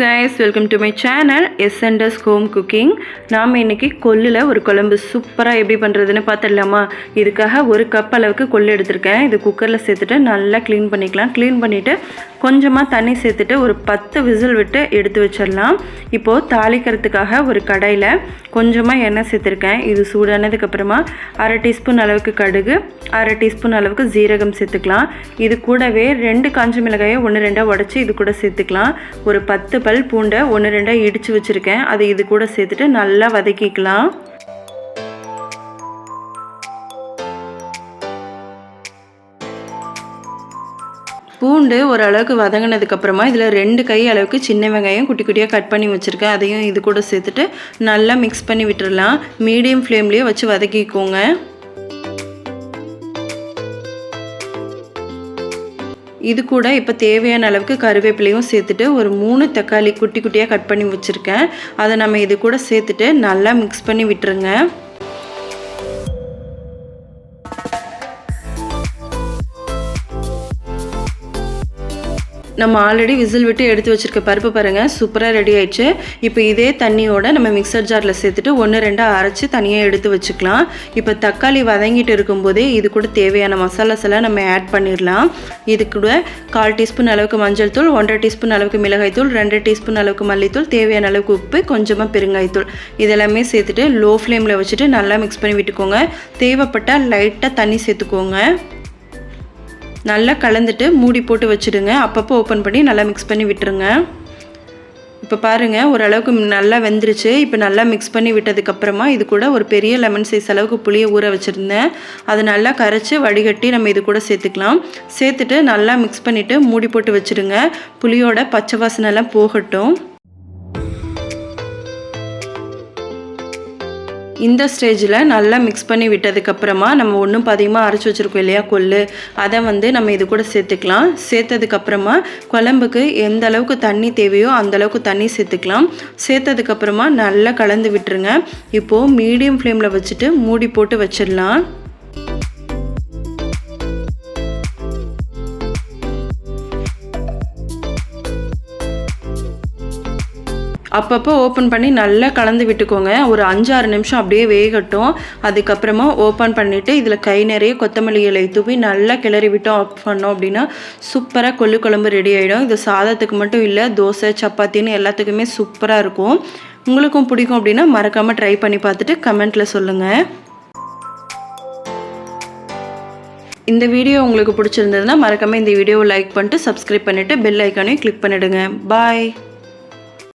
Guys welcome to my channel எஸ்என்டஸ் home cooking நாம் இன்றைக்கி கொல்லில் ஒரு குழம்பு சூப்பராக எப்படி பண்ணுறதுன்னு பார்த்துடலாமா? இதுக்காக ஒரு கப் அளவுக்கு கொல்லு எடுத்திருக்கேன். இது குக்கரில் சேர்த்துட்டு நல்லா க்ளீன் பண்ணிக்கலாம். க்ளீன் பண்ணிவிட்டு கொஞ்சமாக தண்ணி சேர்த்துட்டு ஒரு பத்து விசில் விட்டு எடுத்து வச்சிடலாம். இப்போது தாளிக்கிறதுக்காக ஒரு கடையில் கொஞ்சமாக எண்ணெய் சேர்த்துருக்கேன். இது சூடானதுக்கப்புறமா அரை டீஸ்பூன் அளவுக்கு கடுகு அரை டீஸ்பூன் அளவுக்கு ஜீரகம் சேர்த்துக்கலாம். இது கூடவே ரெண்டு காஞ்ச மிளகாயை ஒன்று ரெண்டாக உடச்சி இது கூட சேர்த்துக்கலாம். ஒரு பத்து பல் பூண்டை ஒன்று ரெண்டாக இடித்து வச்சுருக்கேன். அதை இது கூட சேர்த்துட்டு நல்லா வதக்கிக்கலாம். பூண்டு ஓரளவுக்கு வதங்கினதுக்கப்புறமா இதில் ரெண்டு கை அளவுக்கு சின்ன வெங்காயம் குட்டி குட்டியாக கட் பண்ணி வச்சுருக்கேன். அதையும் இது கூட சேர்த்துட்டு நல்லா மிக்ஸ் பண்ணி விட்டுடலாம் மீடியம் ஃப்ளேம்லேயே வச்சு வதக்கிக்கோங்க. இது கூட இப்போ தேவையான அளவுக்கு கருவேப்பிலையும் சேர்த்துட்டு ஒரு மூணு தக்காளி குட்டி குட்டியாக கட் பண்ணி வச்சுருக்கேன். அதை நம்ம இது கூட சேர்த்துட்டு நல்லா மிக்ஸ் பண்ணி விட்டுருங்க. நம்ம ஆல்ரெடி விசில் விட்டு எடுத்து வச்சுருக்க பருப்பு பாருங்கள் சூப்பராக ரெடி ஆயிடுச்சு. இப்போ இதே தண்ணியோட நம்ம மிக்சர் ஜாரில் சேர்த்துட்டு ஒன்று ரெண்டாக அரைச்சி தனியாக எடுத்து வச்சுக்கலாம். இப்போ தக்காளி வதங்கிட்டு இருக்கும்போதே இது கூட தேவையான மசாலாஸ் எல்லாம் நம்ம ஆட் பண்ணிடலாம். இது கூட கால் டீஸ்பூன் அளவுக்கு மஞ்சள் தூள் ஒன்றரை டீஸ்பூன் அளவுக்கு மிளகாய் தூள் ரெண்டு டீஸ்பூன் அளவுக்கு மல்லித்தூள் தேவையான அளவுக்கு உப்பு கொஞ்சமாக பெருங்காயத்தூள் இதெல்லாமே சேர்த்துட்டு லோ ஃப்ளேமில் வச்சுட்டு நல்லா மிக்ஸ் பண்ணி விட்டுக்கோங்க. தேவைப்பட்டால் லைட்டாக தண்ணி சேர்த்துக்கோங்க. நல்லா கலந்துட்டு மூடி போட்டு வச்சுடுங்க. அப்பப்போ ஓப்பன் பண்ணி நல்லா மிக்ஸ் பண்ணி விட்டுருங்க. இப்போ பாருங்கள் ஓரளவுக்கு நல்லா வெந்துருச்சு. இப்போ நல்லா மிக்ஸ் பண்ணி விட்டதுக்கப்புறமா இது கூட ஒரு பெரிய லெமன் சைஸ் அளவுக்கு புளியை ஊற வச்சுருந்தேன். அதை நல்லா கரைச்சி வடிகட்டி நம்ம இது கூட சேர்த்துக்கலாம். சேர்த்துட்டு நல்லா மிக்ஸ் பண்ணிவிட்டு மூடி போட்டு வச்சுருங்க புளியோட பச்சை வாசனைலாம் போகட்டும். இந்த ஸ்டேஜில் நல்லா மிக்ஸ் பண்ணி விட்டதுக்கப்புறமா நம்ம ஒன்றும் பதிகமாக அரைச்சி வச்சுருக்கோம் இல்லையா கொள்ளு. அதை வந்து நம்ம இது கூட சேர்த்துக்கலாம். சேர்த்ததுக்கப்புறமா குழம்புக்கு எந்த அளவுக்கு தண்ணி தேவையோ அந்த அளவுக்கு தண்ணி சேர்த்துக்கலாம். சேர்த்ததுக்கப்புறமா நல்லா கலந்து விட்டுருங்க. இப்போது மீடியம் ஃப்ளேமில் வச்சுட்டு மூடி போட்டு வச்சிடலாம். அப்பப்போ ஓப்பன் பண்ணி நல்லா கலந்து விட்டுக்கோங்க. ஒரு அஞ்சாறு நிமிஷம் அப்படியே வேகட்டும். அதுக்கப்புறமா ஓப்பன் பண்ணிவிட்டு இதில் கை நிறைய கொத்தமல்லி இலை தூவி நல்லா கிளறி விட்டோம் ஆஃப் பண்ணோம் அப்படின்னா சூப்பராக கொள்ளு குழம்பு ரெடி ஆகிடும் இது சாதத்துக்கு மட்டும் இல்லை தோசை சப்பாத்தின்னு எல்லாத்துக்குமே சூப்பராக இருக்கும். உங்களுக்கும் பிடிக்கும் அப்படின்னா மறக்காமல் ட்ரை பண்ணி பார்த்துட்டு கமெண்ட்டில் சொல்லுங்கள் இந்த வீடியோ உங்களுக்கு பிடிச்சிருந்ததுன்னா மறக்காமல் இந்த வீடியோவை லைக் பண்ணிட்டு சப்ஸ்கிரைப் பண்ணிவிட்டு பெல் ஐக்கானையும் கிளிக் பண்ணிவிடுங்க பாய்